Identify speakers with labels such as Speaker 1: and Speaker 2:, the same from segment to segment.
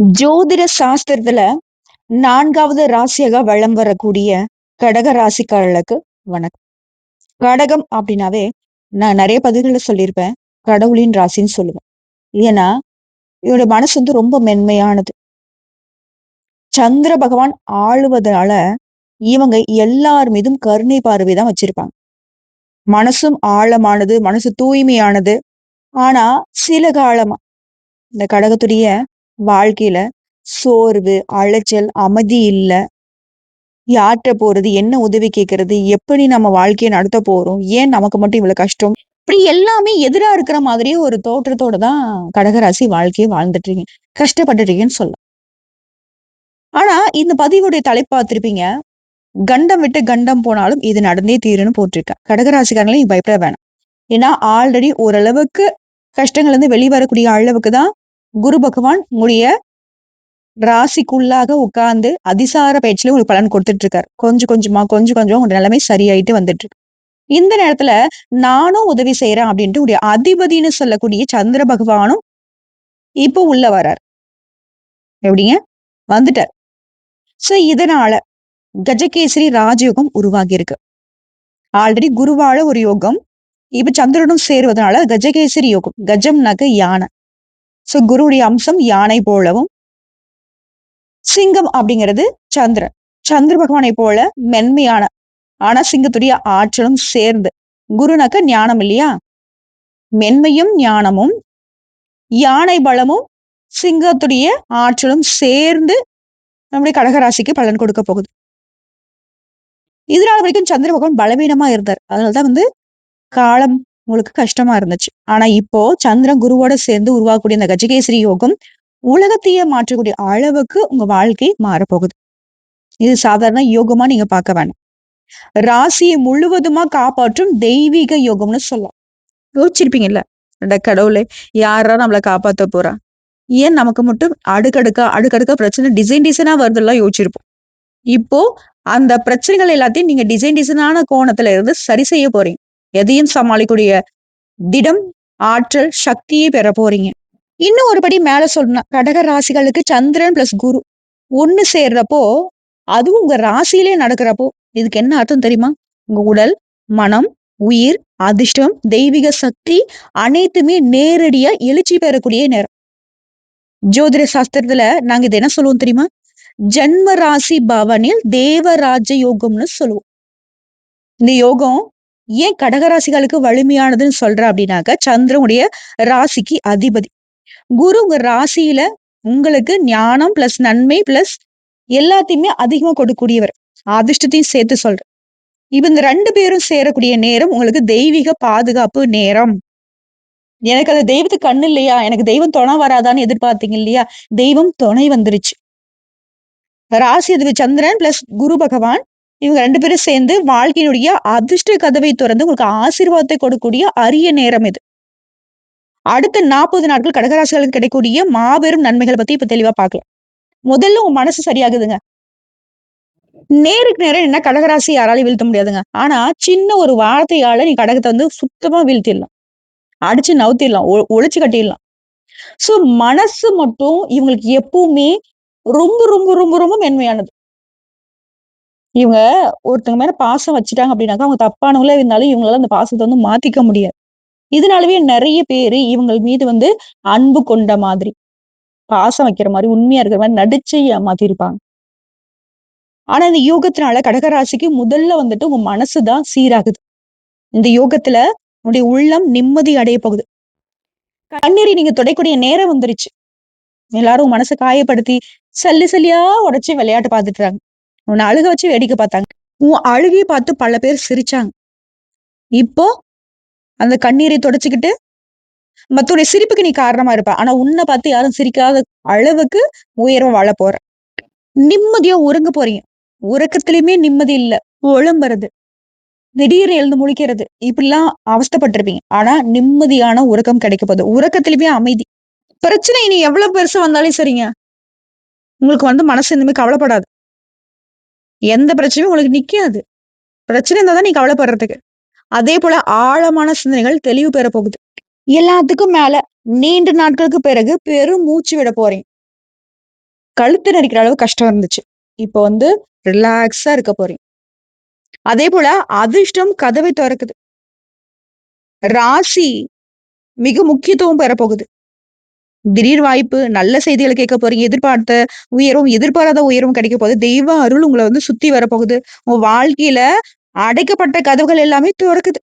Speaker 1: ஜோதிட சாஸ்திரத்துல நான்காவது ராசியாக வளம் வரக்கூடிய கடக ராசிக்காரர்களுக்கு வணக்கம். கடகம் அப்படின்னாவே நான் நிறைய பதிவுகளை சொல்லியிருப்பேன். கடவுளின் ராசின்னு சொல்லுவேன். ஏன்னா இவனோட மனசு வந்து ரொம்ப மென்மையானது. சந்திர பகவான் ஆளுவதால இவங்க எல்லார் மீதும் கருணை பார்வை தான் வச்சிருப்பாங்க. மனசும் ஆழமானது மனசு தூய்மையானது. ஆனா சில காலமா இந்த கடகத்துடைய வாழ்க்கையில சோர்வு அலைச்சல் அமைதி இல்லை. யார்கிட்ட போறது என்ன உதவி கேட்கறது எப்படி நம்ம வாழ்க்கையை நடத்த போறோம் ஏன் நமக்கு மட்டும் இவ்வளவு கஷ்டம்? இப்படி எல்லாமே எதிரா இருக்கிற மாதிரியே ஒரு தோற்றத்தோட தான் கடகராசி வாழ்க்கையை வாழ்ந்துட்டு இருக்கீங்க. கஷ்டப்பட்டுட்டீங்கன்னு சொல்லலாம். ஆனா இந்த பதிவுடைய தலைப்பு பார்த்திருப்பீங்க. கண்டம் விட்டு கண்டம் போனாலும் இது நடந்தே தீருன்னு போட்டிருக்கேன். கடகராசிக்காரங்களையும் பயப்பட வேணாம். ஏன்னா ஆல்ரெடி ஓரளவுக்கு கஷ்டங்கள் இருந்து வெளிவரக்கூடிய அளவுக்கு தான் குரு பகவான் உங்களுடைய ராசிக்குள்ளாக உட்கார்ந்து அதிசார பயிற்சியில உங்களுக்கு பலன் கொடுத்துட்டு இருக்காரு கொஞ்சம் கொஞ்சமா கொஞ்சம் கொஞ்சம் உங்க நிலைமை சரியாயிட்டு வந்துட்டு இருக்கு இந்த நேரத்துல நானும் உதவி செய்யறேன் அப்படின்ட்டு உடைய அதிபதினு சொல்லக்கூடிய சந்திர பகவானும் இப்போ உள்ள வரார். எப்படிங்க? வந்துட்டார். சோ இதனால கஜகேசரி ராஜயோகம் உருவாகி இருக்கு ஆல்ரெடி குருவால ஒரு யோகம் இப்ப சந்திரனும் சேருவதனால கஜகேசரி யோகம் கஜம்னாக்க யானை. சோ குருவுடைய அம்சம் யானை போலவும் சிங்கம் அப்படிங்கிறது சந்திரன். சந்திர பகவானை போல மென்மையான ஆனா சிங்கத்துடைய ஆற்றலும் சேர்ந்து. குருனாக்க ஞானம் இல்லையா? மென்மையும் ஞானமும் யானை பலமும் சிங்கத்துடைய ஆற்றலும் சேர்ந்து நம்முடைய கடகராசிக்கு பலன் கொடுக்க போகுது. இதனால வரைக்கும் சந்திர பகவான் பலவீனமா இருந்தார். அதனாலதான் வந்து காலம் உங்களுக்கு கஷ்டமா இருந்துச்சு. ஆனா இப்போ சந்திரன் குருவோட சேர்ந்து உருவாக்கக்கூடிய இந்த கஜகேசரி யோகம் உலகத்தையே மாற்றக்கூடிய அளவுக்கு உங்க வாழ்க்கை மாறப்போகுது. இது சாதாரண யோகமா நீங்க பார்க்க வேணாம். ராசியை முழுவதுமா காப்பாற்றும் தெய்வீக யோகம்னு சொல்லலாம். யோசிச்சிருப்பீங்கல்ல? கடவுளே யாரா நம்மளை காப்பாத்த போறா? ஏன் நமக்கு மட்டும் அடுக்கடுக்கா அடுக்கடுக்கா பிரச்சனை டிசைன் டிசைனா வருதெல்லாம் யோசிச்சிருப்போம். இப்போ அந்த பிரச்சனைகள் எல்லாத்தையும் நீங்க டிசைன் டிசைனான கோணத்துல இருந்து சரி செய்ய போறீங்க. எதையும் சமாளிக்கூடிய திடம் ஆற்றல் சக்தியை பெற போறீங்க. இன்னும் ஒரு படி மேல சொல்லணும். கடக ராசிகளுக்கு சந்திரன் பிளஸ் குரு ஒண்ணு சேர்றப்போ அதுவும் உங்க ராசியிலே நடக்கிறப்போ இதுக்கு என்ன அர்த்தம் தெரியுமா? உங்க உடல் மனம் உயிர் அதிர்ஷ்டம் தெய்வீக சக்தி அனைத்துமே நேரடியா எழுச்சி பெறக்கூடிய நேரம். ஜோதிட சாஸ்திரத்துல நாங்க இது என்ன சொல்லுவோம் தெரியுமா? ஜன்ம ராசி பவனில் தேவராஜ யோகம்னு சொல்லுவோம். இந்த யோகம் ஏன் கடகராசிகளுக்கு வலிமையானதுன்னு சொல்ற அப்படின்னாக்க சந்திரனுடைய ராசிக்கு அதிபதி. குரு உங்க ராசியில உங்களுக்கு ஞானம் பிளஸ் நன்மை பிளஸ் எல்லாத்தையுமே அதிகமா கொடுக்கக்கூடியவர். அதிர்ஷ்டத்தையும் சேர்த்து சொல்றேன். இவங்க ரெண்டு பேரும் சேரக்கூடிய நேரம் உங்களுக்கு தெய்வீக பாதுகாப்பு நேரம். எனக்கு அது தெய்வத்துக்கு கண்ணு இல்லையா? எனக்கு தெய்வம் துணை வராதான்னு எதிர்பார்த்தீங்க இல்லையா? தெய்வம் துணை வந்துருச்சு. ராசி அதிபதி சந்திரன் பிளஸ் குரு பகவான் இவங்க ரெண்டு பேரும் சேர்ந்து வாழ்க்கையினுடைய அதிர்ஷ்ட கதவை திறந்து உங்களுக்கு ஆசீர்வாதத்தை கொடுக்கக்கூடிய அரிய நேரம் இது. அடுத்த நாற்பது நாட்கள் கடகராசிகளுக்கு கிடைக்கக்கூடிய மாபெரும் நன்மைகளை பத்தி இப்ப தெளிவா பார்க்கலாம். முதல்ல உங்க மனசு சரியாகுதுங்க. நேருக்கு நேரம் என்ன கடகராசி யாராலையும் வீழ்த்த முடியாதுங்க. ஆனா சின்ன ஒரு வார்த்தையால நீ கடகத்தை வந்து சுத்தமா வீழ்த்திடலாம். அடிச்சு நவுத்திடலாம். ஒழிச்சு கட்டிடலாம். சோ மனசு மட்டும் இவங்களுக்கு எப்பவுமே ரொம்ப ரொம்ப ரொம்ப ரொம்ப மென்மையானது. இவங்க ஒருத்தங்க மேல பாசம் வச்சுட்டாங்க அப்படின்னாக்கா அவங்க தப்பானவங்களே இருந்தாலும் இவங்களால அந்த பாசத்தை வந்து மாத்திக்க முடியாது. இதனாலவே நிறைய பேரு இவங்க மீது வந்து அன்பு கொண்ட மாதிரி பாசம் வைக்கிற மாதிரி உண்மையா இருக்கிற மாதிரி நடிச்சு ஏமாத்திருப்பாங்க. ஆனா இந்த யோகத்தினால கடகராசிக்கு முதல்ல வந்துட்டு உங்க மனசுதான் சீராகுது. இந்த யோகத்துல உன்னுடைய உள்ளம் நிம்மதி அடைய போகுது. கண்ணீரை நீங்க துடைக்கூடிய நேரம் வந்துருச்சு. எல்லாரும் மனசை காயப்படுத்தி சல்லி சல்லியா உடைச்சு விளையாட்டு பார்த்துட்டுறாங்க உன்னை அழுக வச்சு வேடிக்கை பார்த்தாங்க. உன் அழுகையை பார்த்து பல பேர் சிரிச்சாங்க. இப்போ அந்த கண்ணீரை தொடச்சிக்கிட்டு மத்தோடைய சிரிப்புக்கு நீ காரணமா இருப்ப. ஆனா உன்னை பார்த்து யாரும் சிரிக்காத அளவுக்கு உயரம் வாழ போற. நிம்மதியா உறங்க போறீங்க. உறக்கத்திலயுமே நிம்மதி இல்ல. உழம்புறது திடீர்னு எழுந்து முழிக்கிறது. இப்படிலாம் அவஸ்தப்பட்டிருப்பீங்க. ஆனா நிம்மதியான உறக்கம் கிடைக்க போகுது. உறக்கத்திலுமே அமைதி. பிரச்சனை இனி எவ்வளவு பெருசு வந்தாலும் சரிங்க. உங்களுக்கு வந்து மனசு இனிமே கவலைப்படாது. எந்த பிரச்சனையும் உங்களுக்கு நிக்காது. பிரச்சனை இருந்தா தான் நீ கவலைப்படுறதுக்கு. அதே போல ஆழமான சிந்தனைகள் தெளிவு பெற போகுது. எல்லாத்துக்கும் மேல நீண்ட நாட்களுக்கு பிறகு பெரும் மூச்சு விட போறேன் கழுத்து நெரிக்கிற அளவு கஷ்டம் இருந்துச்சு. இப்போ வந்து ரிலாக்ஸா இருக்க போறீங்க. அதே போல அதிர்ஷ்டம் கதவை திறக்குது. ராசி மிக முக்கியத்துவம் பெற போகுது. திடீர் வாய்ப்பு நல்ல செய்திகளை கேட்க போறீங்க எதிர்பார்த்த உயரும் எதிர்பாராத உயரும் கிடைக்க போகுது. தெய்வ அருள் உங்களை வந்து சுத்தி வரப்போகுது. உங்க வாழ்க்கையில அடைக்கப்பட்ட கதவுகள் எல்லாமே திறக்குது.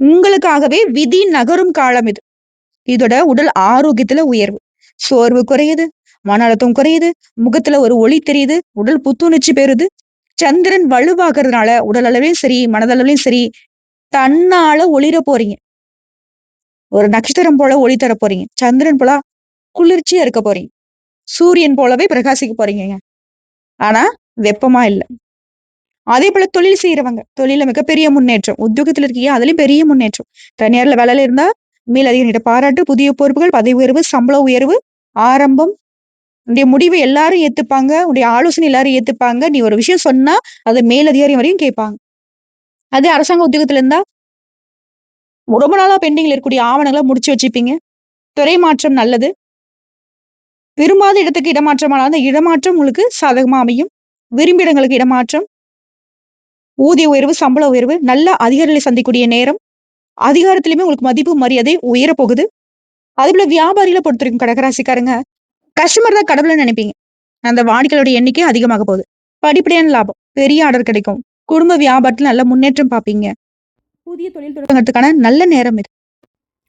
Speaker 1: உங்களுக்காகவே விதி நகரும் காலம் இது. இதோட உடல் ஆரோக்கியத்துல உயர்வு. சோர்வு குறையுது மன அழுத்தம் குறையுது முகத்துல ஒரு ஒளி தெரியுது உடல் புத்துணர்ச்சி பெறுது. சந்திரன் வலுவாகிறதுனால உடல் அளவிலையும் சரி மனதளவிலையும் சரி தன்னால ஒளிர போறீங்க. ஒரு நட்சத்திரம் போல ஒளி தர போறீங்க. சந்திரன் போல குளிர்ச்சியா இருக்க போறீங்க. சூரியன் போலவே பிரகாசிக்க போறீங்க ஆனா வெப்பமா இல்லை. அதே போல தொழில் செய்யறவங்க தொழில மிகப்பெரிய முன்னேற்றம். உத்தியோகத்துல இருக்கீங்க அதுலயும் பெரிய முன்னேற்றம். தனியார்ல வேலையில இருந்தா மேலதிகாரிகிட்ட பாராட்டு புதிய பொறுப்புகள் பதவி உயர்வு சம்பள உயர்வு ஆரம்பம். உடைய முடிவை எல்லாரும் ஏத்துப்பாங்க உடைய ஆலோசனை எல்லாரும் ஏத்துப்பாங்க. நீ ஒரு விஷயம் சொன்னா அதை மேலதிகாரி வரையும் கேட்பாங்க. அதே அரசாங்க உத்தியோகத்துல இருந்தா ரொம்ப நாளா பெண்டிங்ல இருக்கக்கூடிய ஆவணங்களை முடிச்சு வச்சுப்பீங்க. துறை மாற்றம் நல்லது. விரும்பாத இடத்துக்கு இடமாற்றமான அந்த இடமாற்றம் உங்களுக்கு சாதகமா அமையும். விரும்பிய இடங்களுக்கு இடமாற்றம். ஊதிய உயர்வு சம்பள உயர்வு நல்ல அதிகாரிகளை சந்திக்கூடிய நேரம். அதிகாரத்திலுமே உங்களுக்கு மதிப்பு மரியாதை உயர போகுது. அதே வியாபாரியில பொறுத்த வரைக்கும் கடகராசிக்காரங்க கஸ்டமர் தான் கடவுளை நினைப்பீங்க. அந்த வாடிக்கையோட எண்ணிக்கை அதிகமாக போகுது. படிப்படியான லாபம் பெரிய ஆர்டர் கிடைக்கும். குடும்ப வியாபாரத்துல நல்ல முன்னேற்றம் பார்ப்பீங்க. புதிய தொழில் தொடங்குறதுக்கான நல்ல நேரம் இது.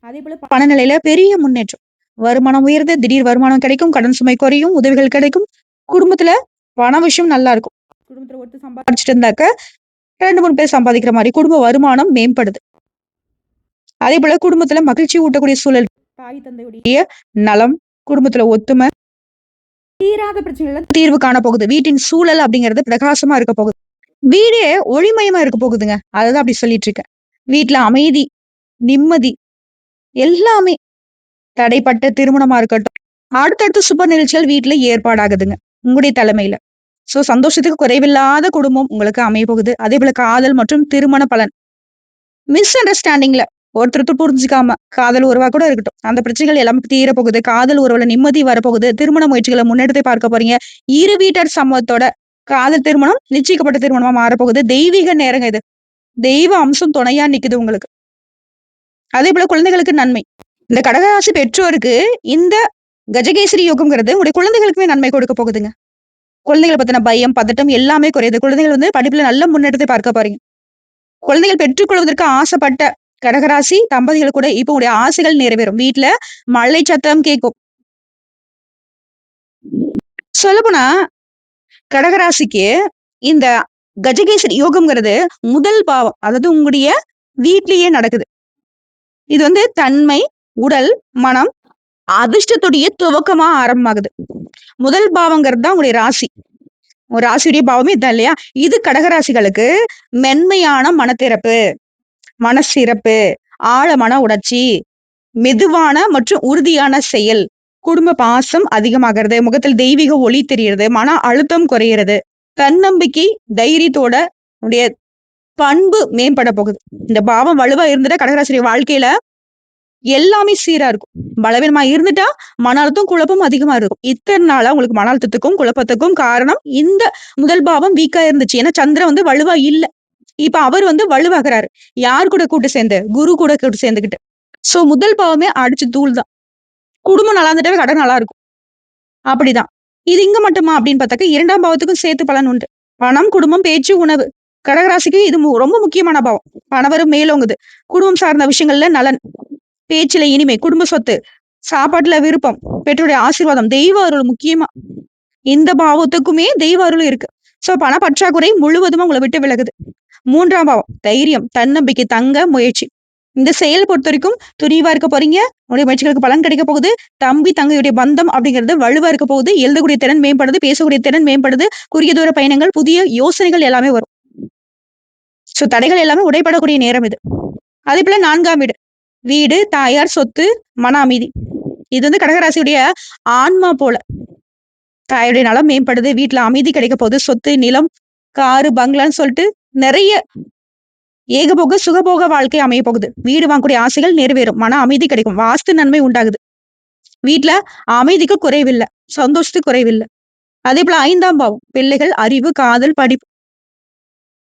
Speaker 1: அதே போல பணநிலையில பெரிய முன்னேற்றம். வருமானம் உயர்ந்து திடீர் வருமானம் கிடைக்கும் கடன் சுமை குறையும் உதவிகள் கிடைக்கும். குடும்பத்துல பண விஷயம் நல்லா இருக்கும். குடும்பத்துல ஒருத்தர் சம்பாதிச்சுட்டு இருந்தாக்க ரெண்டு மூணு பேர் சம்பாதிக்கிற மாதிரி குடும்ப வருமானம் மேம்படுது. அதே போல குடும்பத்துல மகிழ்ச்சி ஊட்டக்கூடிய சூழல். தாய் தந்தையுடைய நலம் குடும்பத்துல ஒத்துமை. தீராத பிரச்சனைகள் தீர்வு காண போகுது. வீட்டின் சூழல் அப்படிங்கிறது பிரகாசமா இருக்க போகுது. வீடே ஒளிமயமா இருக்க போகுதுங்க. அதுதான் அப்படி சொல்லிட்டு இருக்கேன். வீட்டுல அமைதி நிம்மதி எல்லாமே தடைப்பட்ட திருமணமா இருக்கட்டும். அடுத்தடுத்து சுப நிகழ்ச்சிகள் வீட்டுல ஏற்பாடாகுதுங்க உங்களுடைய தலைமையில. சோ சந்தோஷத்துக்கு குறைவில்லாத குடும்பம் உங்களுக்கு அமைய போகுது. அதே போல காதல் மற்றும் திருமண பலன். மிஸ் அண்டர்ஸ்டாண்டிங்ல ஒருத்தர் புரிஞ்சுக்காம காதல் உறவா கூட இருக்கட்டும். அந்த பிரச்சனைகள் எல்லாமே தீர போகுது. காதல் உறவுல நிம்மதி வரப்போகுது. திருமண முயற்சிகளை முன்னெடுத்து பார்க்க போறீங்க. இரு வீட்டர் சம்பவத்தோட காதல் திருமணம் நிச்சயிக்கப்பட்ட திருமணமா மாறப்போகுது. தெய்வீக நேரங்க இது. தெய்வ அம்சம் துணையா நிக்குது உங்களுக்கு. அதே போல குழந்தைகளுக்கு நன்மை. இந்த கடகராசி பெற்றோருக்கு இந்த கஜகேசரி யோகம்ங்கிறது உங்களுடைய குழந்தைகளுக்குமே நன்மை கொடுக்க போகுதுங்க. குழந்தைகளை பத்தின பயம் பதட்டம் எல்லாமே குறையுது. குழந்தைகள் வந்து படிப்புல நல்ல முன்னேற்றத்தை பார்க்க போறீங்க. குழந்தைகள் பெற்றுக்கொள்வதற்கு ஆசைப்பட்ட கடகராசி தம்பதிகள் கூட இப்போ உடைய ஆசைகள் நிறைவேறும். வீட்டுல மழை சத்தம் கேட்கும் சொல்லப்போனா கடகராசிக்கு இந்த கஜகேசரி யோகம்ங்கிறது முதல் பாவம். அதாவது உங்களுடைய வீட்லயே நடக்குது. இது வந்து தன்மை உடல் மனம் அதிர்ஷ்டத்துடைய துவக்கமா ஆரம்பமாகுது. முதல் பாவங்கிறது தான் உங்களுடைய ராசி. ஒரு ராசியுடைய பாவமே இதுதான் இல்லையா? இது கடகராசிகளுக்கு மென்மையான மனத்திறப்பு மனசிறப்பு ஆழமான உணர்ச்சி மெதுவான மற்றும் உறுதியான செயல். குடும்ப பாசம் அதிகமாகிறது முகத்தில் தெய்வீக ஒளி தெரிகிறது மன அழுத்தம் குறையிறது. தன்னம்பிக்கை தைரியத்தோட உடைய பண்பு மேம்பட போகுது. இந்த பாவம் வலுவா இருந்துட்டா கடகராசிரிய வாழ்க்கையில எல்லாமே சீரா இருக்கும். பலவீனமா இருந்துட்டா மன அழுத்தம் குழப்பம் அதிகமா இருக்கும். இத்தனை நாளா உங்களுக்கு மன அழுத்தத்துக்கும் குழப்பத்துக்கும் காரணம் இந்த முதல் பாவம் வீக்கா இருந்துச்சு. ஏன்னா சந்திரன் வந்து வலுவா இல்ல. இப்ப அவர் வந்து வலுவாகிறாரு. யார் கூட கூட்டு சேர்ந்து? குரு கூட கூட்டு சேர்ந்துகிட்டு. சோ முதல் பாவமே அடிச்சு தூள் தான். குடும்பம் நல்லா இருந்துட்டாவே கடன் நல்லா இருக்கும். அப்படிதான். இது இங்க மட்டுமா அப்படின்னு பார்த்தாக்க இரண்டாம் பாவத்துக்கும் சேர்த்து பலன் உண்டு. பணம் குடும்பம் பேச்சு உணவு. கடகராசிக்கு இது ரொம்ப முக்கியமான பாவம். பணவரும் மேலோங்குது குடும்பம் சார்ந்த விஷயங்கள்ல நலன். பேச்சுல இனிமை குடும்ப சொத்து. சாப்பாட்டுல விருப்பம். பெற்றோருடைய ஆசீர்வாதம். தெய்வ அருள் முக்கியமா. இந்த பாவத்துக்குமே தெய்வ அருள் இருக்கு. சோ பண பற்றாக்குறை முழுவதும் உங்களை விட்டு விலகுது. மூன்றாம் பாவம் தைரியம் தன்னம்பிக்கை தங்க முயற்சி. இந்த செயல் பொறுத்த வரைக்கும் துணிவா இருக்க போறீங்க. உங்களுடைய முயற்சிகளுக்கு பலன் கிடைக்க போகுது. தம்பி தங்கையுடைய பந்தம் அப்படிங்கிறது வலுவா இருக்க போகுது. எழுதக்கூடிய திறன் மேம்படுது பேசக்கூடிய திறன் மேம்படுது. குறுகிய தூர பயணங்கள் புதிய யோசனைகள் எல்லாமே வரும். சோ தடைகள் எல்லாமே உடைபடக்கூடிய நேரம் இது. அதே போல நான்காம் வீடு. வீடு தாயார் சொத்து மன அமைதி. இது வந்து கடகராசியுடைய ஆன்மா போல. தாயுடைய நலம் மேம்படுது வீட்டுல அமைதி கிடைக்க போகுது. சொத்து நிலம் காரு பங்களான்னு சொல்லிட்டு நிறைய ஏகபோக சுகபோக வாழ்க்கை அமைய போகுது. வீடு வாங்கக்கூடிய ஆசைகள் நிறைவேறும். மன அமைதி கிடைக்கும். வாஸ்து நன்மை உண்டாகுது. வீட்டுல அமைதிக்கு குறைவில்லை. சந்தோஷத்துக்கு குறைவில்லை. அதே போல ஐந்தாம் பாவம். பிள்ளைகள் அறிவு காதல் படிப்பு.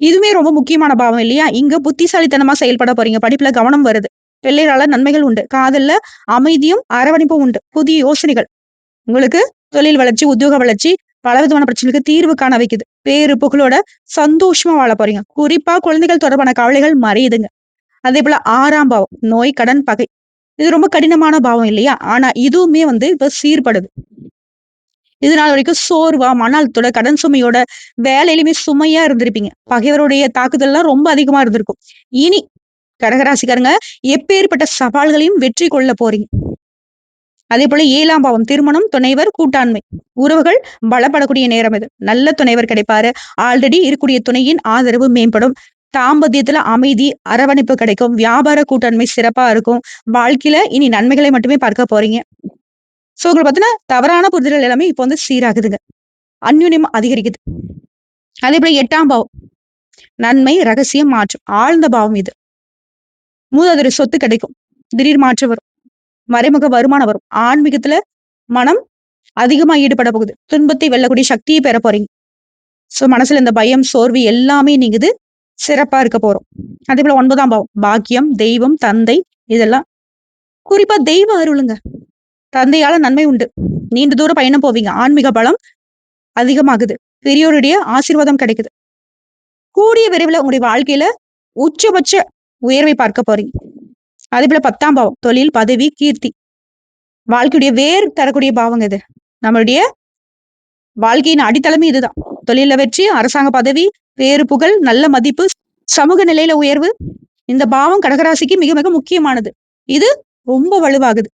Speaker 1: இதுவுமே ரொம்ப முக்கியமான பாவம் இல்லையா? இங்க புத்திசாலித்தனமா செயல்பட போறீங்க. படிப்புல கவனம் வருது. பிள்ளைகளால நன்மைகள் உண்டு. காதல்ல அமைதியும் அரவணைப்பும் உண்டு. புதிய யோசனைகள். உங்களுக்கு தொழில் வளர்ச்சி உத்தியோக வளர்ச்சி பலவிதமான பிரச்சனைகளுக்கு தீர்வு காண வைக்குது. பேரு புகழோட சந்தோஷமா வாழ போறீங்க. குறிப்பா குழந்தைகள் தொடர்பான கவலைகள் மறையுதுங்க. அதே போல ஆறாம் பாவம் நோய் கடன் பகை. இது ரொம்ப கடினமான பாவம் இல்லையா? ஆனா இதுவுமே வந்து இப்ப சீர்படுது. இது நாள் வரைக்கும் சோர்வா மன அழுத்தத்தோட கடன் சுமையோட வேலையிலுமே சுமையா இருந்திருப்பீங்க. பகைவருடைய தாக்குதல் எல்லாம் ரொம்ப அதிகமா இருந்திருக்கும். இனி கடகராசிக்காரங்க எப்பேற்பட்ட சவால்களையும் வெற்றி கொள்ள போறீங்க. அதே போல ஏழாம் பாவம் திருமணம் துணைவர் கூட்டாண்மை. உறவுகள் பலப்படக்கூடிய நேரம் இது. நல்ல துணைவர் கிடைப்பாரு. ஆல்ரெடி இருக்கக்கூடிய துணையின் ஆதரவு மேம்படும். தாம்பத்தியத்துல அமைதி அரவணைப்பு கிடைக்கும். வியாபார கூட்டாண்மை சிறப்பா இருக்கும். வாழ்க்கையில இனி நன்மைகளை மட்டுமே பார்க்க போறீங்க. சோ உங்களுக்கு பார்த்தீங்கன்னா தவறான புரிதல்கள் எல்லாமே இப்போ வந்து சீராகுதுங்க. அந்யுன்யம் அதிகரிக்குது. அதே போல எட்டாம் பாவம் நன்மை ரகசியம் மாற்றம். ஆழ்ந்த பாவம் இது. மூதாதிரி சொத்து கிடைக்கும். திடீர் மாற்றம் வரும். மறைமுக வருமானம் வரும். ஆன்மீகத்துல மனம் அதிகமா ஈடுபட போகுது. துன்பத்தை வெல்லக்கூடிய சக்தியை பெற போறீங்க. சோ மனசுல இந்த பயம் சோர்வு எல்லாமே நீங்குது. சிறப்பா இருக்க போறோம். அதே போல ஒன்பதாம் பாவம் பாக்கியம் தெய்வம் தந்தை இதெல்லாம். குறிப்பா தெய்வ அருளுங்க. தந்தையால நன்மை உண்டு. நீண்ட தூரம் பயணம் போவீங்க. ஆன்மீக பலம் அதிகமாகுது. பெரியோருடைய ஆசீர்வாதம் கிடைக்குது. கூடிய விரைவில் உங்களுடைய வாழ்க்கையில உச்சபட்ச உயர்வை பார்க்க போறீங்க. அதே போல பத்தாம் பாவம் தொழில் பதவி கீர்த்தி. வாழ்க்கையுடைய வேர் தரக்கூடிய பாவங்க இது. நம்மளுடைய வாழ்க்கையின் அடித்தளமே இதுதான். தொழில வெற்றி அரசாங்க பதவி வேறு புகழ் நல்ல மதிப்பு சமூக நிலையில உயர்வு இந்த பாவம் கடகராசிக்கு மிக மிக முக்கியமானது. இது ரொம்ப வலுவாகுது.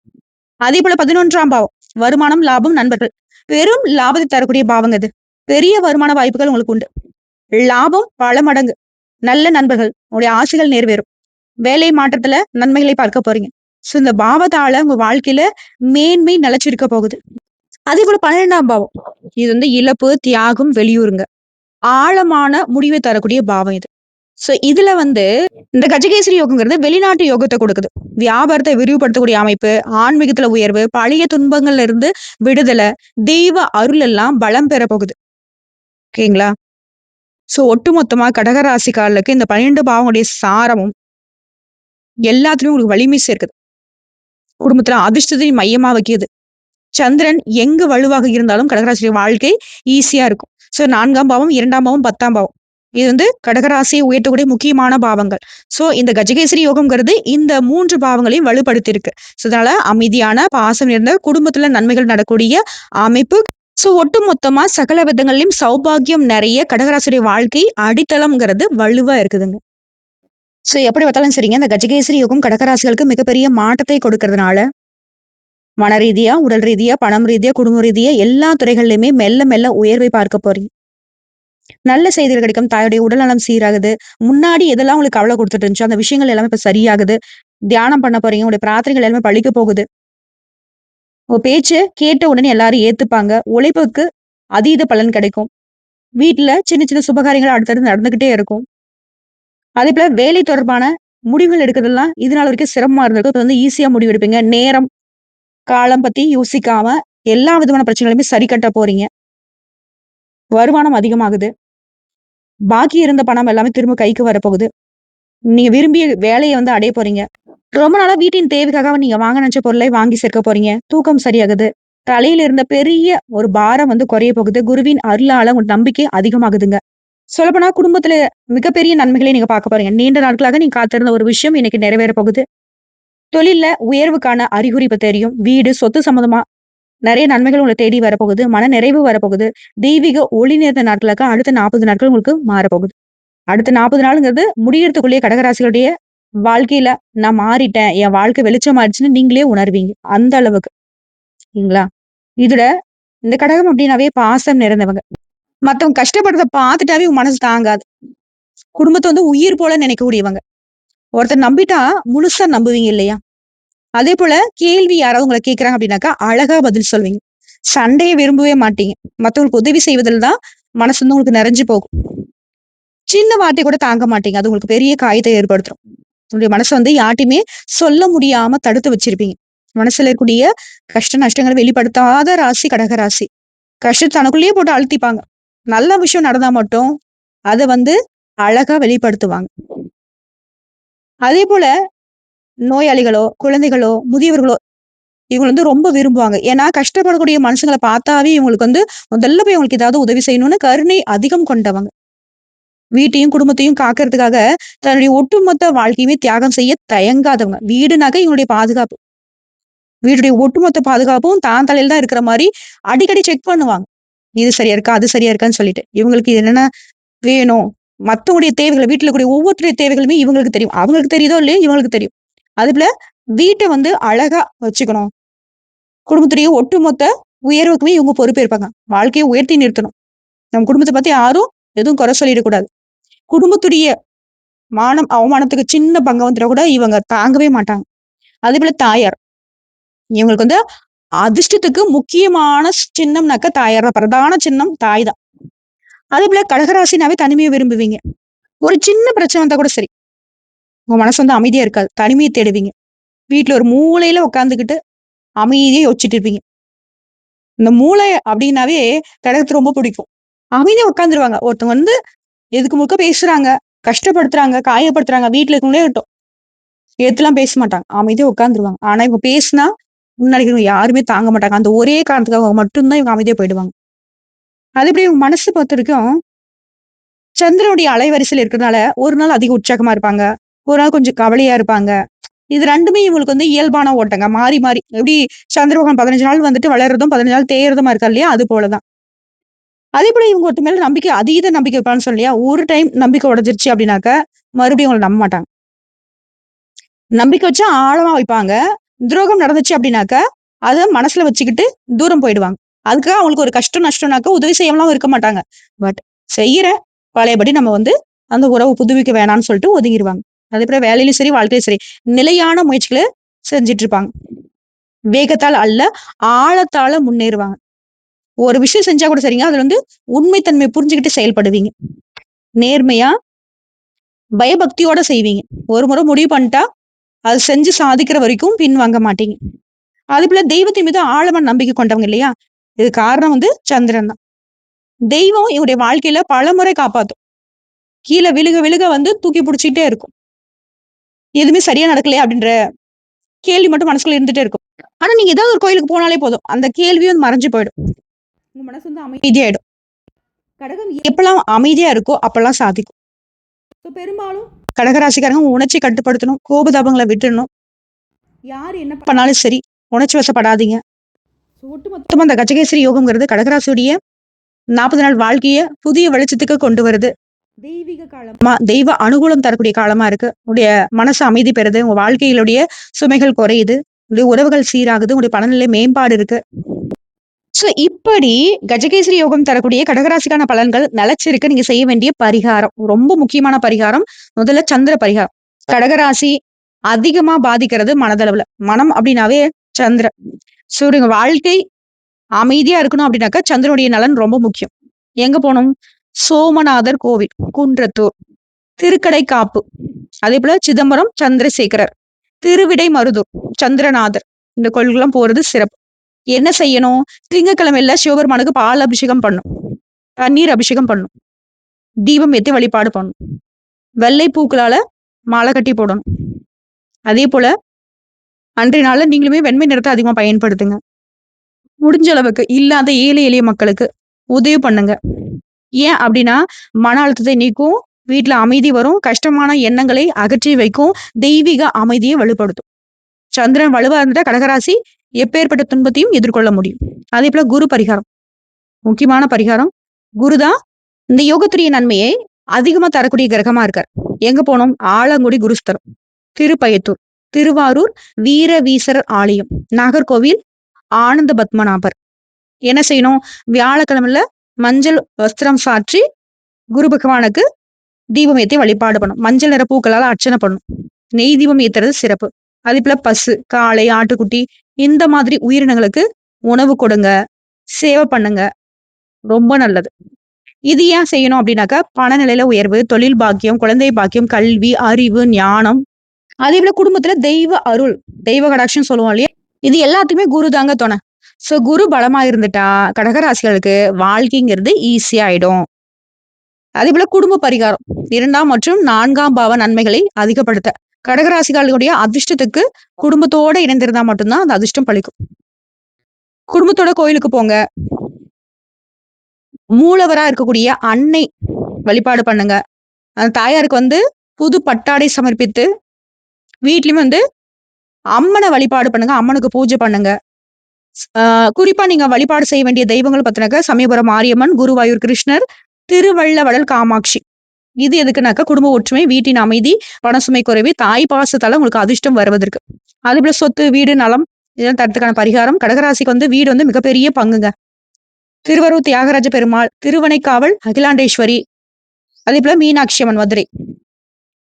Speaker 1: அதே போல பதினொன்றாம் பாவம் வருமானம் லாபம் நண்பர்கள். பெரும் லாபத்தை தரக்கூடிய பாவங்க இது. பெரிய வருமான வாய்ப்புகள் உங்களுக்கு உண்டு. லாபம் பல மடங்கு. நல்ல நண்பர்கள். உங்களுடைய ஆசைகள் நிறைவேறும். வேலை மாற்றத்துல நன்மைகளை பார்க்க போறீங்க. சோ இந்த பாவத்தால உங்க வாழ்க்கையில மேன்மை நிலைச்சிருக்க போகுது. அதே போல பன்னெண்டாம் பாவம். இது வந்து இழப்பு தியாகம் வெளியூருங்க. ஆழமான முடிவை தரக்கூடிய பாவம் இது. சோ இதுல வந்து இந்த கஜகேசரி யோகங்கிறது வெளிநாட்டு யோகத்தை கொடுக்குது. வியாபாரத்தை விரிவுபடுத்தக்கூடிய அமைப்பு ஆன்மீகத்துல உயர்வு பழைய துன்பங்கள்ல இருந்து விடுதலை தெய்வ அருள் எல்லாம் பலம் பெற போகுது. ஓகேங்களா? சோ ஒட்டுமொத்தமா கடகராசிக்காரர்களுக்கு இந்த பன்னிரெண்டு பாவங்களுடைய சாரமும் எல்லாத்துலயும் உங்களுக்கு வலிமை சேர்க்குது. குடும்பத்துல அதிர்ஷ்டத்தை மையமா வைக்கிது. சந்திரன் எங்க வலுவாக இருந்தாலும் கடகராசி வாழ்க்கை ஈஸியா இருக்கும். சோ நான்காம் பாவம் இரண்டாம் பாவம் பத்தாம் பாவம். இது வந்து கடகராசியை உயர்த்தக்கூடிய முக்கியமான பாவங்கள். சோ இந்த கஜகேசரி யோகம்ங்கிறது இந்த மூன்று பாவங்களையும் வலுப்படுத்தியிருக்கு. ஸோ அதனால அமைதியான பாசம் இருந்த குடும்பத்துல நன்மைகள் நடக்கூடிய அமைப்பு. சோ ஒட்டு மொத்தமா சகல விதங்களிலும் சௌபாகியம் நிறைய கடகராசியுடைய வாழ்க்கை அடித்தளம்ங்கிறது வலுவா இருக்குதுங்க. ஸோ எப்படி பார்த்தாலும் சரிங்க. இந்த கஜகேசரி யோகம் கடகராசிகளுக்கு மிகப்பெரிய மாற்றத்தை கொடுக்கறதுனால மன ரீதியா உடல் ரீதியா பணம் ரீதியா குடும்ப ரீதியா எல்லா துறைகள்லையுமே மெல்ல மெல்ல உயர்வை பார்க்க போறீங்க. நல்ல செய்திகள் கிடைக்கும். தாயுடைய உடல்நலம் சீராகுது. முன்னாடி எதெல்லாம் உங்களுக்கு கவலை கொடுத்துட்டு இருந்துச்சோ அந்த விஷயங்கள் எல்லாமே இப்ப சரியாகுது. தியானம் பண்ண போறீங்க. உங்களுடைய பிரார்த்தனைகள் எல்லாமே பழிக்க போகுது. உங்க பேச்சு கேட்ட உடனே எல்லாரும் ஏத்துப்பாங்க. உழைப்புக்கு அதீத பலன் கிடைக்கும். வீட்டுல சின்ன சின்ன சுபகாரியங்கள் அடுத்தடுத்து நடந்துகிட்டே இருக்கும். அதே போல வேலை தொடர்பான முடிவுகள் எடுக்கிறதெல்லாம் இது நாள் வரைக்கும் சிரமமா இருந்திருக்கும். வந்து ஈஸியா முடிவு எடுப்பீங்க. நேரம் காலம் பத்தி யோசிக்காம எல்லா விதமான பிரச்சனைகளுமே சரி கட்ட போறீங்க. வருமானம் அதிகமாகுது. பாக்கி இருந்த பணம் எல்லாமே திரும்ப கைக்கு வரப்போகுது. நீங்க விரும்பிய வேலையை வந்து அடைய போறீங்க. ரொம்ப நாளா வீட்டின் தேவைக்காக நீங்க வாங்க நினைச்ச பொருளை வாங்கி சேர்க்க போறீங்க. தூக்கம் சரியாகுது. தலையில இருந்த பெரிய ஒரு பாரம் வந்து குறைய போகுது. குருவின் அருளால உங்க நம்பிக்கை அதிகமாகுதுங்க. சொல்லப்போனா குடும்பத்துல மிகப்பெரிய நன்மைகளை நீங்க பார்க்க போறீங்க. நீண்ட நாட்களாக நீங்க காத்திருந்த ஒரு விஷயம் இன்னைக்கு நிறைவேற போகுது. தொழில உயர்வுக்கான அறிகுறி இப்ப தெரியும். வீடு சொத்து சம்பந்தமா நிறைய நன்மைகள் உங்களை தேடி வரப்போகுது. மன நிறைவு வரப்போகுது. தெய்வீக ஒளி நேர்ந்த நாட்களாக அடுத்த நாற்பது நாட்கள் உங்களுக்கு மாறப்போகுது. அடுத்த நாற்பது நாளுங்கிறது முடியறதுக்குள்ளேயே கடகராசிகளுடைய வாழ்க்கையில நான் மாறிட்டேன். என் வாழ்க்கை வெளிச்சம் ஆயிடுச்சுன்னு நீங்களே உணர்வீங்க. அந்த அளவுக்கு. சரிங்களா இதுல இந்த கடகம் அப்படின்னாவே பாசம் நிறைந்தவங்க. மத்தவங்க கஷ்டப்படுறத பார்த்துட்டாவே உன் மனசு தாங்காது. குடும்பத்தை வந்து உயிர் போல நினைக்கக்கூடியவங்க. ஒருத்தர் நம்பிட்டா முழுசா நம்புவீங்க இல்லையா? அதே போல கேள்வி யாராவது உங்களை கேட்கறாங்க அப்படின்னாக்கா அழகா பதில் சொல்வீங்க சண்டையை விரும்பவே மாட்டீங்க. மத்தவங்களுக்கு உதவி செய்வதில் தான் மனசு வந்து உங்களுக்கு நிறைஞ்சு போகும். சின்ன வார்த்தை கூட தாங்க மாட்டீங்க. அது உங்களுக்கு பெரிய காயத்தை ஏற்படுத்தும். உங்களுடைய மனசை வந்து யார்ட்டையுமே சொல்ல முடியாம தடுத்து வச்சிருப்பீங்க. மனசுல இருக்கக்கூடிய கஷ்ட நஷ்டங்களை வெளிப்படுத்தாத ராசி கடக ராசி. கஷ்டம் தனக்குள்ளேயே போட்டு அழுத்திப்பாங்க. நல்ல விஷயம் நடந்தா மட்டும் அதை வந்து அழகா வெளிப்படுத்துவாங்க. அதே போல நோயாளிகளோ குழந்தைகளோ முதியவர்களோ இவங்க வந்து ரொம்ப விரும்புவாங்க. ஏன்னா கஷ்டப்படக்கூடிய மனுஷங்களை பார்த்தாவே இவங்களுக்கு வந்து முதல்ல போய் அவங்களுக்கு ஏதாவது உதவி செய்யணும்னு கருணை அதிகம் கொண்டவங்க. வீட்டையும் குடும்பத்தையும் காக்கிறதுக்காக தன்னுடைய ஒட்டுமொத்த வாழ்க்கையுமே தியாகம் செய்ய தயங்காதவங்க. வீடுனாக்க இவங்களுடைய பாதுகாப்பு. வீடுடைய ஒட்டுமொத்த பாதுகாப்பும் தான் தலையில் தான் இருக்கிற மாதிரி அடிக்கடி செக் பண்ணுவாங்க. இது சரியா இருக்கா அது சரியா இருக்கான்னு சொல்லிட்டு. இவங்களுக்கு என்னென்ன வேணும். மற்றவங்களுடைய தேவைகள் வீட்டில் கூடிய ஒவ்வொருத்தருடைய தேவைகளுமே இவங்களுக்கு தெரியும். அவங்களுக்கு தெரியுதோ இல்லையோ இவங்களுக்கு தெரியும். அது போல வீட்டை வந்து அழகா வச்சுக்கணும். குடும்பத்துடைய ஒட்டுமொத்த உயர்வுக்குமே இவங்க பொறுப்பேற்பாங்க வாழ்க்கையை உயர்த்தி நிறுத்தணும். நம்ம குடும்பத்தை பத்தி யாரும் எதுவும் குறை சொல்லிடக்கூடாது. குடும்பத்துடைய மானம் அவமானத்துக்கு சின்ன பங்கம் வந்துட கூட இவங்க தாங்கவே மாட்டாங்க. அதே போல தாயார். இவங்களுக்கு வந்து அதிர்ஷ்டத்துக்கு முக்கியமான சின்னம்னாக்க தாயார் பிரதான சின்னம் தாய் தான். அதே போல கடகராசினாவே தனிமையை விரும்புவீங்க. ஒரு சின்ன பிரச்சனை வந்தா கூட சரி. உங்க மனசு வந்து அமைதியா இருக்காது. தனிமையை தேடுவீங்க. வீட்டுல ஒரு மூளையில உட்காந்துக்கிட்டு அமைதியை யோசிச்சுட்டு இருப்பீங்க. இந்த மூளை அப்படின்னாவே கடகத்துக்கு ரொம்ப பிடிக்கும். அமைதியா உட்காந்துருவாங்க ஒருத்தவங்க வந்து எதுக்கு முழுக்க பேசுறாங்க கஷ்டப்படுத்துறாங்க காயப்படுத்துறாங்க வீட்டுல இருக்கவங்களே இருக்கட்டும். எடுத்துலாம் பேச மாட்டாங்க. அமைதியா உட்காந்துருவாங்க ஆனா இவங்க பேசினா முன்னாடி இவங்க யாருமே தாங்க மாட்டாங்க. அந்த ஒரே காரணத்துக்காக மட்டும்தான் இவங்க அமைதியா போயிடுவாங்க. அது இப்படி இவங்க மனசு பொறுத்த வரைக்கும் சந்திரனுடைய அலைவரிசையில் இருக்கிறதுனால ஒரு நாள் அதிக உற்சாகமா இருப்பாங்க. ஒரு நாள் கொஞ்சம் கவலையா இருப்பாங்க. இது ரெண்டுமே இவங்களுக்கு வந்து இயல்பான ஓட்டங்க. மாறி மாறி. எப்படி சந்திரபகவான் பதினஞ்சு நாள் வந்துட்டு வளர்றதும் பதினஞ்சு நாள் தேயறதுமா இருக்கா இல்லையா? அது போலதான். அதே போல இவங்க ஒருத்த மேல நம்பிக்கை அதீத நம்பிக்கை வைப்பான்னு சொல்லியா ஒரு டைம் நம்பிக்கை உடஞ்சிருச்சு அப்படின்னாக்க மறுபடியும் அவங்களை நம்ப மாட்டாங்க. நம்பிக்கை வச்சா ஆழமா வைப்பாங்க. துரோகம் நடந்துச்சு அப்படின்னாக்கா அதை மனசுல வச்சுக்கிட்டு தூரம் போயிடுவாங்க. அதுக்காக அவங்களுக்கு ஒரு கஷ்டம் நஷ்டம்னாக்கா உதவி செய்யலாம் இருக்க மாட்டாங்க. பட் செய்யற பழையபடி நம்ம வந்து அந்த உறவு புதுவிக்க வேணாம்னு சொல்லிட்டு ஒதுங்கிடுவாங்க அதே போல வேலையிலும் சரி வாழ்க்கையிலும் சரி நிலையான முயற்சிகளை செஞ்சிட்டு இருப்பாங்க வேகத்தால் அல்ல ஆழத்தால முன்னேறுவாங்க. ஒரு விஷயம் செஞ்சா கூட சரிங்க அதுல வந்து உண்மைத்தன்மை புரிஞ்சுக்கிட்டு செயல்படுவீங்க. நேர்மையா பயபக்தியோட செய்வீங்க. ஒரு முறை முடிவு பண்ணிட்டா அது செஞ்சு சாதிக்கிற வரைக்கும் பின் வாங்க மாட்டீங்க. அது போல தெய்வத்தின் மீது ஆழமான நம்பிக்கை கொண்டவங்க இல்லையா? இது காரணம் வந்து சந்திரன் தான். தெய்வம் இவருடைய வாழ்க்கையில பல முறை காப்பாத்தும். கீழே விழுக விழுக வந்து தூக்கி பிடிச்சிட்டே இருக்கும். எதுவுமே சரியா நடக்கலையே அப்படின்ற கேள்வி மட்டும் மனசுக்குள்ள இருந்துட்டே இருக்கும். ஆனா நீங்க ஏதாவது ஒரு கோயிலுக்கு போனாலே போதும். அந்த கேள்வியும் வந்து மறைஞ்சு போயிடும். உங்க மனசு வந்து அமைதியாயிடும். கடகம் எப்பெல்லாம் அமைதியா இருக்கோ அப்பெல்லாம் சாதிக்கும். பெரும்பாலும் கடகராசிக்காரங்க உணர்ச்சி கட்டுப்படுத்தணும் கோபதாபங்களை விட்டுடணும் யார் என்ன பண்ணாலும் சரி உணர்ச்சி வசப்படாதீங்க. ஒட்டுமொத்தமா அந்த கஜகேசரி யோகம்ங்கிறது கடகராசியுடைய நாற்பது நாள் வாழ்க்கைய புதிய வெளிச்சத்துக்கு கொண்டு வருது. தெய்வீக காலமா. தெய்வ அனுகூலம் தரக்கூடிய காலமா இருக்கு. உடைய மனசு அமைதி பெறுது. உங்க வாழ்க்கையிலுடைய சுமைகள் குறையுது. உங்களுடைய உறவுகள் சீராகுது. உங்களுடைய பணநிலை மேம்பாடு இருக்கு. சோ இப்படி கஜகேசரி யோகம் தரக்கூடிய கடகராசிக்கான பலன்கள் நிலைச்சிருக்கு. நீங்க செய்ய வேண்டிய பரிகாரம் ரொம்ப முக்கியமான பரிகாரம் முதல்ல சந்திர பரிகாரம். கடகராசி அதிகமா பாதிக்கிறது மனதளவுல. மனம் அப்படின்னாவே சந்திர. சூரிய வாழ்க்கை அமைதியா இருக்கணும் அப்படின்னாக்கா சந்திரனுடைய நலன் ரொம்ப முக்கியம். எங்க போனோம் சோமநாதர் கோவில் குன்றத்தூர் திருக்கடை காப்பு அதே போல சிதம்பரம் சந்திரசேகரர் திருவிடை மருதூர் சந்திரநாதர். இந்த கோயிலுக்கெல்லாம் போறது சிறப்பு. என்ன செய்யணும்? திங்கக்கிழமையில சிவபெருமானுக்கு பால் அபிஷேகம் பண்ணும். தண்ணீர் அபிஷேகம் பண்ணும். தீபம் ஏற்றி வழிபாடு பண்ணும். வெள்ளை பூக்களால மாலை கட்டி போடணும். அதே போல அன்றைய நாள்ல நீங்களுமே வெண்மை நிறத்தை அதிகமா பயன்படுத்துங்க. முடிஞ்ச அளவுக்கு இல்லாத ஏழை எளிய மக்களுக்கு உதவி பண்ணுங்க. ஏன் அப்படின்னா மன அழுத்தத்தை நீக்கும் வீட்டுல அமைதி வரும் கஷ்டமான எண்ணங்களை அகற்றி வைக்கும் தெய்வீக அமைதியை வலுப்படுத்தும். சந்திரன் வலுவா இருந்துட்டா கடகராசி எப்பேற்பட்ட துன்பத்தையும் எதிர்கொள்ள முடியும். அதே போல குரு பரிகாரம். முக்கியமான பரிகாரம். குருதான் இந்த யோகத்துடைய நன்மையை அதிகமா தரக்கூடிய கிரகமா இருக்கார். எங்க போனோம்? ஆலங்குடி குருஸ்தரம் திருப்பயத்தூர். திருவாரூர் வீர வீசரர் ஆலயம். நாகர்கோவில் ஆனந்த பத்மநாபர் என்ன செய்யணும்? வியாழக்கிழமையில மஞ்சள் வஸ்திரம் சாற்றி குரு பகவானுக்கு தீபம் ஏற்றி வழிபாடு பண்ணும் மஞ்சள் நிற பூக்களால் அர்ச்சனை பண்ணும் நெய் தீபம் ஏத்துறது சிறப்பு. அதே போல பசு காளை ஆட்டுக்குட்டி இந்த மாதிரி உயிரினங்களுக்கு உணவு கொடுங்க சேவை பண்ணுங்க. ரொம்ப நல்லது. இது ஏன் செய்யணும் அப்படின்னாக்கா பணநிலையில உயர்வு தொழில் பாக்கியம் குழந்தை பாக்கியம் கல்வி அறிவு ஞானம். அதே போல குடும்பத்துல தெய்வ அருள் தெய்வ கடாட்சம் சொல்லுவோம் இல்லையா? இது எல்லாத்துக்குமே குரு தாங்க துணை. சோ குரு பலமா இருந்துட்டா கடகராசிகளுக்கு வாழ்க்கைங்கிறது ஈஸி ஆயிடும். அதே போல குடும்ப பரிகாரம் இரண்டாம் மற்றும் நான்காம் பாவ நன்மைகளை அதிகப்படுத்த. கடகராசிகளுடைய அதிர்ஷ்டத்துக்கு குடும்பத்தோட இணைந்திருந்தா மட்டும்தான் அந்த அதிர்ஷ்டம் பழிக்கும். குடும்பத்தோட கோயிலுக்கு போங்க. மூலவரா இருக்கக்கூடிய அன்னை வழிபாடு பண்ணுங்க. அந்த தாயாருக்கு வந்து புது பட்டாடை சமர்ப்பித்து வீட்லயும் வந்து அம்மனை வழிபாடு பண்ணுங்க. அம்மனுக்கு பூஜை பண்ணுங்க. குறிப்பா நீங்க வழிபாடு செய்ய வேண்டிய தெய்வங்கள் பத்தினாக்க சமயபுரம் மாரியம்மன் குருவாயூர் கிருஷ்ணர் திருவள்ளவடல் காமாட்சி. இது எதுக்குனாக்கா குடும்ப ஒற்றுமை வீட்டின் அமைதி பணசுமை குறைவு தாய் பாசத்தால உங்களுக்கு அதிர்ஷ்டம் வருவதற்கு. அது போல சொத்து வீடு நலம் இதெல்லாம் தரத்துக்கான பரிகாரம். கடகராசிக்கு வந்து வீடு வந்து மிகப்பெரிய பங்குங்க. திருவரூர் தியாகராஜ பெருமாள் திருவனைக்காவல் அகிலாண்டேஸ்வரி அதே போல மீனாட்சி அம்மன் மதுரை.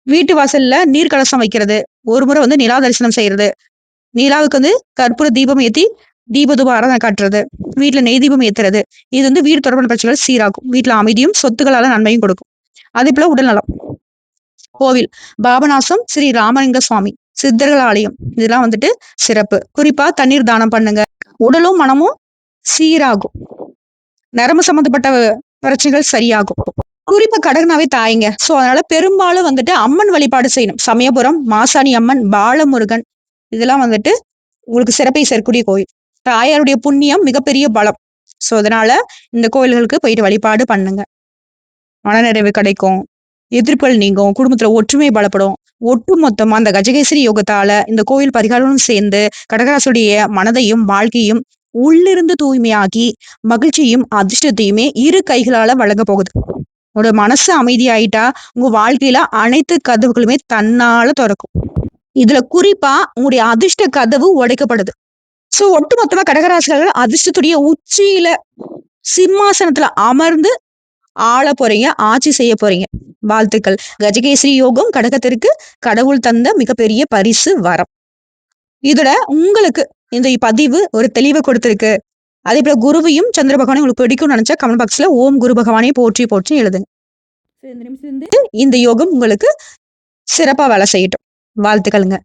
Speaker 1: வீட்டு வாசல்ல நீர் கலசம் வைக்கிறது. ஒரு முறை வந்து நிலா தரிசனம் செய்யறது. நிலாவுக்கு வந்து கற்பூர தீபம் ஏத்தி தீபதூப ஆராதனை காட்டுறது. வீட்டுல நெய் தீபம் ஏத்துறது. இது வந்து வீடு தொடர்பான பிரச்சனைகள் சீராகும். வீட்டுல அமைதியும் சொத்துக்களால நன்மையும் கொடுக்கும். அதே போல உடல்நலம். கோவில். பாபநாசம் ஸ்ரீ ராமலிங்க சுவாமி. சித்தர்கள் ஆலயம் இதெல்லாம் வந்துட்டு சிறப்பு. குறிப்பா தண்ணீர் தானம் பண்ணுங்க. உடலும் மனமும் சீராகும். நரம்பு சம்பந்தப்பட்ட பிரச்சனைகள் சரியாகும். குறிப்பா கடகனாவே தாய்ங்க. சோ அதனால பெரும்பாலும் வந்துட்டு அம்மன் வழிபாடு செய்யணும். சமயபுரம் மாசாணி அம்மன் பாலமுருகன். இதெல்லாம் வந்துட்டு உங்களுக்கு சிறப்பை சேர்க்கக்கூடிய கோயில் தாயாருடைய புண்ணியம் மிகப்பெரிய பலம். சோ அதனால இந்த கோயில்களுக்கு போயிட்டு வழிபாடு பண்ணுங்க. மனநிறைவு கிடைக்கும். எதிர்ப்புகள் நீங்கும். குடும்பத்துல ஒற்றுமை பலப்படும். ஒட்டு மொத்தமா அந்த கஜகேசரி யோகத்தால இந்த கோயில் பரிகாரமும் சேர்ந்து கடகராசுடைய மனதையும் வாழ்க்கையும் உள்ளிருந்து தூய்மையாக்கி மகிழ்ச்சியும் அதிர்ஷ்டத்தையுமே இரு கைகளால வழங்க போகுது. உங்களோட மனசு அமைதியாயிட்டா உங்க வாழ்க்கையில அனைத்து கதவுகளுமே தன்னால திறக்கும். இதுல குறிப்பா உங்களுடைய அதிர்ஷ்ட கதவு உடைக்கப்படுது. சோ ஒட்டுமொத்தமா கடகராசிகள் அதிர்ஷ்டத்துடைய உச்சியில சிம்மாசனத்துல அமர்ந்து ஆள போறீங்க ஆட்சி செய்ய போறீங்க. வாழ்த்துக்கள். கஜகேசரி யோகம் கடகத்திற்கு கடவுள் தந்த மிகப்பெரிய பரிசு வரம். இதோட உங்களுக்கு இந்த பதிவு ஒரு தெளிவை கொடுத்திருக்கு. அதே போல குருவையும் சந்திர பகவானையும் உங்களுக்கு பிடிக்கும்னு நினைச்சா கமெண்ட் பாக்ஸ்ல ஓம் குரு பகவானை போற்றி போற்றி எழுதுங்க. இந்த யோகம் உங்களுக்கு சிறப்பா வேலை செய்யட்டும். வாழ்த்துக்களுங்க.